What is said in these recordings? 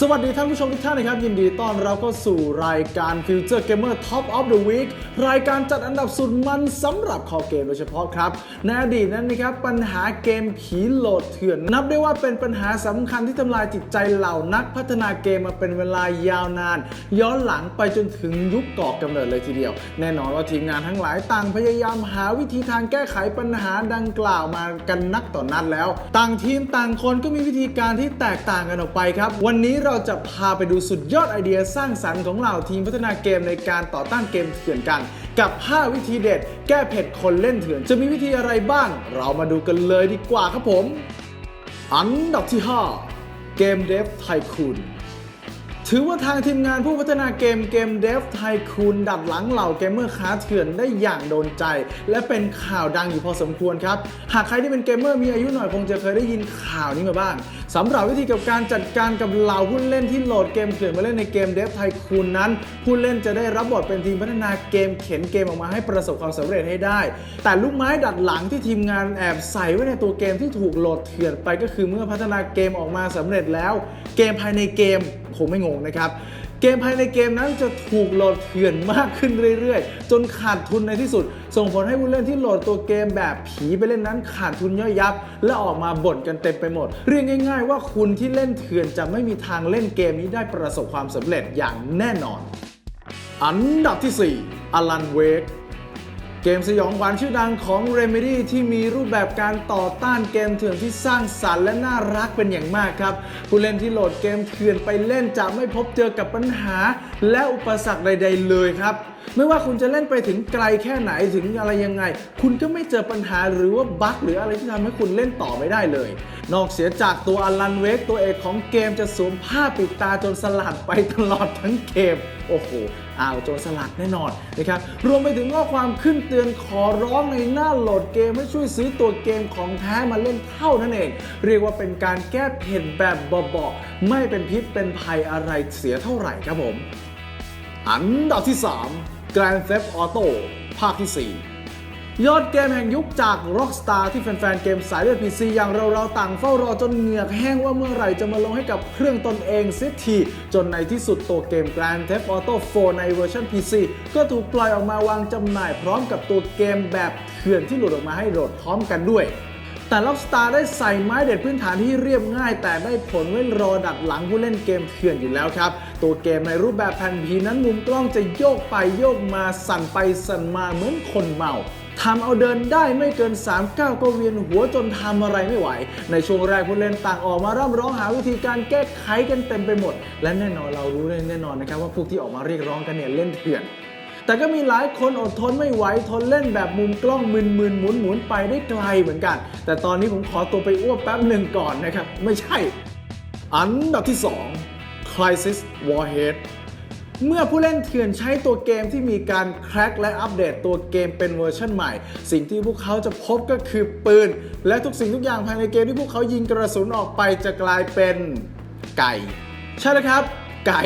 สวัสดีท่านผู้ชมทุกท่านนะครับ ยินดีต้อนรับเข้าสู่รายการ Future Gamer Top of the Week รายการจัดอันดับสุดมันสำหรับคอเกมโดยเฉพาะครับในอดีตนั้นนะครับ ปัญหาเกมผีโหลดเถื่อน นับได้ว่าเป็นปัญหาสำคัญที่ทำลายจิตใจเหล่านักพัฒนาเกมมาเป็นเวลายาวนาน ย้อนหลังไปจนถึงยุคก่อกำเนิดเลยทีเดียว แน่นอนว่าทีมงานทั้งหลายต่างพยายามหาวิธีทางแก้ไขปัญหาดังกล่าวมากันนักต่อนนักแล้ว ต่างทีมต่างคนก็มีวิธีการที่แตกต่างกันออกไปครับ วันนี้เราจะพาไปดูสุดยอดไอเดียสร้างสรรค์ของเหล่าทีมพัฒนาเกมในการต่อต้านเกมเถื่อนกัน กับ 5 วิธีเด็ด แก้เผ็ดคนเล่นเถื่อน จะมีวิธีอะไรบ้าง เรามาดูกันเลยดีกว่าครับผม อันดับที่ 5 เกมเดฟไทคูนถือว่าทางทีมงานผู้พัฒนาเกมเกมเดฟไทคูนดัดหลังเหล่าเกมเมอร์ค้าเถื่อนได้อย่างโดนใจ และเป็นข่าวดังอยู่พอสมควรครับ หากใครที่เป็นเกมเมอร์มีอายุหน่อยคงจะเคยได้ยินข่าวนี้มาบ้าง สำหรับวิธีกับการจัดการกับเหล่าผู้เล่นที่โหลดเกมเถื่อนมาเล่นในเกมเดฟไทคูนนั้น ผู้เล่นจะได้รับบทเป็นทีมพัฒนาเกมเข็นเกมออกมาให้ประสบความสำเร็จให้ได้ แต่ลูกไม้ดัดหลังที่ทีมงานแอบใส่ไว้ในตัวเกมที่ถูกโหลดเถื่อนไปก็คือเมื่อพัฒนาเกมออกมาสำเร็จแล้ว เกมภายในเกมคงไม่งงนะครับ เกมภายในเกมนั้นจะถูกโหลดเถื่อนมากขึ้นเรื่อยๆ จนขาดทุนในที่สุด ส่งผลให้ผู้เล่นที่โหลดตัวเกมแบบผีไปเล่นนั้น ขาดทุนย่อยยับ และออกมาบ่นกันเต็มไปหมด เรียกง่าย ๆ ว่าคุณที่เล่นเถื่อนจะไม่มีทางเล่นเกมนี้ได้ประสบความสำเร็จอย่างแน่นอน อันดับที่ 4อลันเวก เกมสยองขวัญชื่อดังของ Remedy ที่มีรูปแบบการต่อต้านเกมเถื่อนที่สร้างสรรค์และน่ารักเป็นอย่างมากครับ ผู้เล่นที่โหลดเกมเถื่อนไปเล่นจะไม่พบเจอกับปัญหา และอุปสรรคใด ๆ เลยครับ ไม่ว่าคุณจะเล่นไปถึงไกลแค่ไหนถึงอะไรยังไง คุณก็ไม่เจอปัญหาหรือว่าบั๊กหรืออะไรที่ทำให้คุณเล่นต่อไม่ได้เลย นอกเสียจากตัวอลันเวกตัวเอกของเกมจะสวมผ้าปิดตาจนสลัดไปตลอดทั้งเกมโอ้โห อ้าวโจรสลัดแน่นอนนะครับรวมไปถึงข้อความขึ้นเตือนขอร้องในหน้าโหลดเกมให้ช่วยซื้อตัวเกมของแท้มาเล่นเท่านั้นเอง เรียกว่าเป็นการแก้เผ็ดแบบเบาๆไม่เป็นพิษเป็นภัยอะไรเสียเท่าไหร่ครับผม อันดับที่ 3 Grand Theft Auto ภาคที่ 4 ยอดเกมแห่งยุคจาก Rockstar ที่แฟนๆ เกมสายเลือด PC อย่างเราๆ ต่างเฝ้ารอจนเหงือกแห้งว่าเมื่อไหร่จะมาลงให้กับเครื่องตนเองเสียทีจนในที่สุดตัวเกม Grand Theft Auto 4 ในเวอร์ชัน PC ก็ถูกปล่อยออกมาวางจำหน่ายพร้อมกับตัวเกมแบบเถื่อนที่หลุดออกมาให้โหลดพร้อมกันด้วยแต่ Rockstar ได้ใส่ไม้เด็ดพื้นฐานที่เรียบง่าย แต่ได้ผลไว้รอดักหลังผู้เล่นเกมเถื่อนอยู่แล้วครับ ตัวเกมในรูปแบบแผ่นผีนั้นมุมกล้องจะโยกไปโยกมาสั่นไปสั่นมาเหมือนคนเมา ทำเอาเดินได้ไม่เกิน 3 ก้าวก็เวียนหัวจนทำอะไรไม่ไหว ในช่วงแรกผู้เล่นต่างออกมาร่ำร้องหาวิธีการแก้ไขกันเต็มไปหมด และแน่นอนเรารู้แน่นอนนะครับว่าพวกที่ออกมาเรียกร้องกันเนี่ยเล่นเถื่อนแต่ก็มีหลายคนอดทนไม่ไหวทนเล่นแบบมุมกล้องมึนๆหมุนหมุนไปได้ไกลเหมือนกัน แต่ตอนนี้ผมขอตัวไปอ้วกแป๊บหนึ่งก่อนนะครับ ไม่ใช่ อันดับที่ 2 Crisis Warhead เมื่อผู้เล่นเถื่อนใช้ตัวเกมที่มีการแคร็กและอัปเดตตัวเกมเป็นเวอร์ชันใหม่ สิ่งที่พวกเขาจะพบก็คือปืน และทุกสิ่งทุกอย่างภายในเกมที่พวกเขายิงกระสุนออกไปจะกลายเป็นไก่ ใช่แล้วครับ ไก่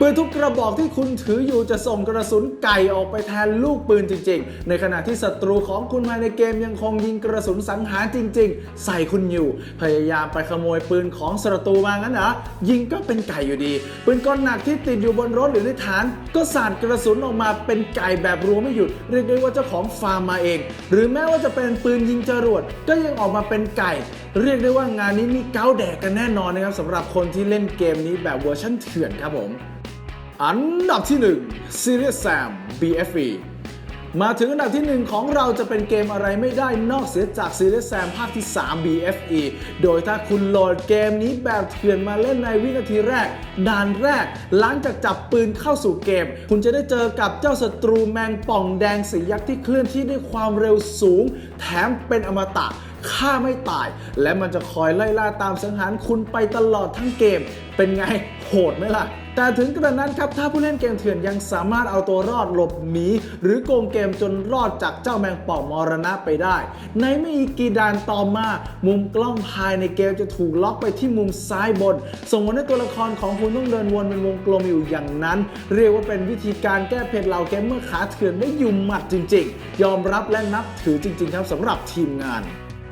ปืนทุกกระบอกที่คุณถืออยู่จะส่งกระสุนไก่ออกไปแทนลูกปืนจริง ๆ ในขณะที่ศัตรูของคุณภายในเกมยังคงยิงกระสุนสังหารจริง ๆ ใส่คุณอยู่ พยายามไปขโมยปืนของศัตรูมางั้นเหรอยิงก็เป็นไก่อยู่ดี ปืนก้อนหนักที่ติดอยู่บนรถหรือในฐาน ก็สาดกระสุนออกมาเป็นไก่แบบรัวไม่หยุด เรียกได้ว่าเจ้าของฟาร์มมาเอง หรือแม้ว่าจะเป็นปืนยิงจรวดก็ยังออกมาเป็นไก่ เรียกได้ว่างานนี้มีเก้าแดกกันแน่นอนนะครับสำหรับคนที่เล่นเกมนี้แบบเวอร์ชันเถื่อนครับผม อันดับที่1 Serious Sam BFE มาถึงอันดับที่ 1 ของเราจะเป็นเกมอะไรไม่ได้นอกเสียจาก Serious Sam ภาคที่ 3 BFE โดยถ้าคุณโหลดเกมนี้แบบเถื่อนมาเล่นในวินาทีแรก ด่านแรก หลังจากจับปืนเข้าสู่เกม คุณจะได้เจอกับเจ้าศัตรูแมงป่องแดงสียักษ์ที่เคลื่อนที่ด้วยความเร็วสูง แถมเป็นอมตะฆ่าไม่ตาย และมันจะคอยไล่ล่าตามสังหารคุณไปตลอดทั้งเกม เป็นไงโหดไหมล่ะ แต่ถึงกระนั้นครับถ้าผู้เล่นเกมเถื่อนยังสามารถเอาตัวรอดหลบหนี หรือโกงเกมจนรอดจากเจ้าแมงป่องมรณะไปได้ ในไม่กี่ด่านต่อมา มุมกล้องภายในเกมจะถูกล็อกไปที่มุมซ้ายบน ส่งผลให้ตัวละครของคุณต้องเดินวนเป็นวงกลมอยู่อย่างนั้น เรียกว่าเป็นวิธีการแก้เผ็ดเหล่าเกมเมอร์ขาเถื่อนได้ยู่มหมัดจริง ๆ ยอมรับและนับถือจริง ๆ ครับสำหรับทีมงาน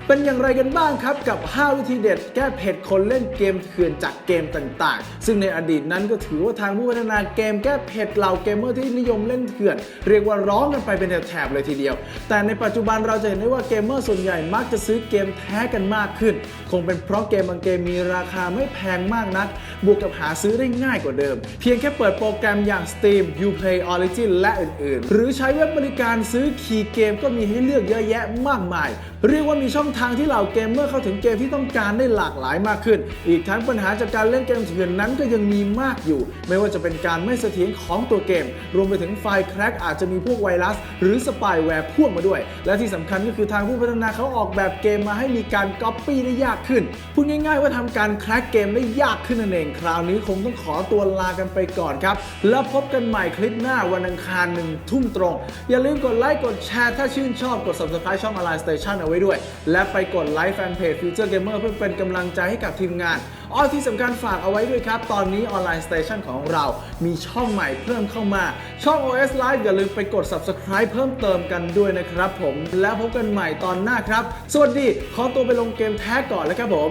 เป็นอย่างไรกันบ้างครับกับ 5 วิธีเด็ดแก้เผ็ดคนเล่นเกมเถื่อนจากเกมต่างๆ ซึ่งในอดีตนั้นก็ถือว่าทางผู้พัฒนาเกมแก้เผ็ดเหล่าเกมเมอร์ที่นิยมเล่นเถื่อน เรียกว่าร้องกันไปเป็นแถบเลยทีเดียว แต่ในปัจจุบันเราจะเห็นได้ว่าเกมเมอร์ส่วนใหญ่มักจะซื้อเกมแท้กันมากขึ้น คงเป็นเพราะเกมบางเกมมีราคาไม่แพงมากนัก บวกกับหาซื้อได้ง่ายกว่าเดิม เพียงแค่เปิดโปรแกรมอย่าง Steam, Uplay, Origin และอื่นๆ หรือใช้เว็บบริการซื้อคีย์เกมก็มีให้เลือกเยอะแยะมากมาย เรียกว่ามีช่องทางที่เหล่าเกมเมอร์เข้าถึงเกมที่ต้องการได้หลากหลายมากขึ้น อีกทั้งปัญหาจากการเล่นเกมเถื่อนนั้นก็ยังมีมากอยู่ ไม่ว่าจะเป็นการไม่เสถียรของตัวเกม รวมไปถึงไฟล์แคร็กอาจจะมีพวกไวรัส หรือสปายแวร์พ่วงมาด้วย และที่สำคัญก็คือทางผู้พัฒนาเขาออกแบบเกมมาให้มีการก๊อปปี้ได้ยากขึ้นพูดง่ายๆว่าทำการแคร็กเกมได้ยากขึ้นนั่นเอง คราวนี้คงต้องขอตัวลากันไปก่อนครับ แล้วพบกันใหม่คลิปหน้าวันอังคารหนึ่งทุ่มตรง อย่าลืมกดไลค์กดแชร์ถ้าชื่นชอบกด subscribe ช่อง Align Station เอาไว้ด้วย และไปกดไลค์แฟนเพจ Future Gamer เพื่อเป็นกำลังใจให้กับทีมงานอ้อที่สำคัญฝากเอาไว้ด้วยครับ ตอนนี้ออนไลน์สเตชันของเรา มีช่องใหม่เพิ่มเข้ามา ช่อง OS Live อย่าลืมไปกด subscribe เพิ่มเติมกันด้วยนะครับผม แล้วพบกันใหม่ตอนหน้าครับ สวัสดี ขอตัวไปลงเกมแท้ก่อนแล้วครับผม